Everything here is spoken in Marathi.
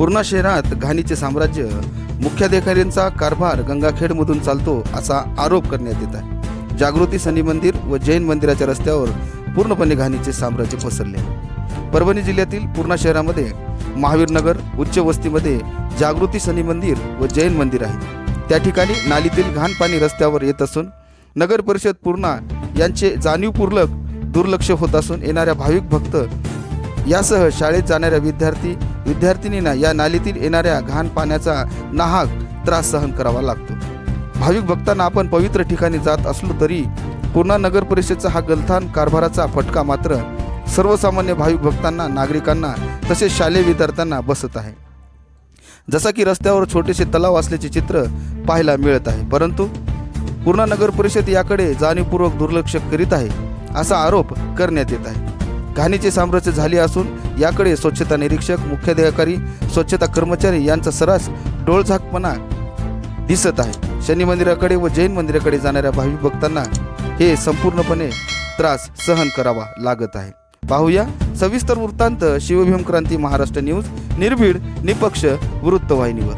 पूर्णा शहरात घाणीचे साम्राज्य मुख्याधिकाऱ्यांचा कारभार गंगाखेडमधून चालतो असा आरोप करण्यात येत आहे जागृती शनी मंदिर व जैन मंदिराच्या रस्त्यावर पूर्णपणे घाणीचे साम्राज्य पसरले आहे. परभणी जिल्ह्यातील पूर्णा शहरामध्ये महावीरनगर उच्च वस्तीमध्ये जागृती शनी मंदिर व जैन मंदिर आहे त्या ठिकाणी नालीतील घाण पाणी रस्त्यावर येत असून नगर परिषद पूर्णा यांचे जाणीवपूर्वक दुर्लक्ष होत असून येणाऱ्या भाविक भक्त यासह शाळेत जाणाऱ्या विद्यार्थी विद्यार्थिनींना या नालीतील येणाऱ्या घाण पाण्याचा नाहक त्रास सहन करावा लागतो. भाविक भक्तांना आपण पवित्र ठिकाणी जात असलो तरी पूर्णा नगर परिषदचा हा गलथान कारभाराचा फटका मात्र सर्वसामान्य भाविक भक्तांना नागरिकांना तसेच शालेय विद्यार्थ्यांना बसत आहे. जसा की रस्त्यावर छोटेसे तलाव असल्याचे चित्र पाहायला मिळत आहे. परंतु पूर्णा नगर परिषद याकडे जाणीवपूर्वक दुर्लक्ष करीत आहे असा आरोप करण्यात येत आहे. घाणीचे साम्राज्य झाले असून याकडे स्वच्छता निरीक्षक मुख्याधिकारी स्वच्छता कर्मचारी यांचा सरास डोळझाकपणा दिसत आहे. शनी मंदिराकडे व जैन मंदिराकडे जाणाऱ्या भाविक भक्तांना हे संपूर्णपणे त्रास सहन करावा लागत आहे. पाहूया सविस्तर वृत्तांत शिवभीम क्रांती महाराष्ट्र न्यूज निर्भीड निपक्ष वृत्तवाहिनीवर.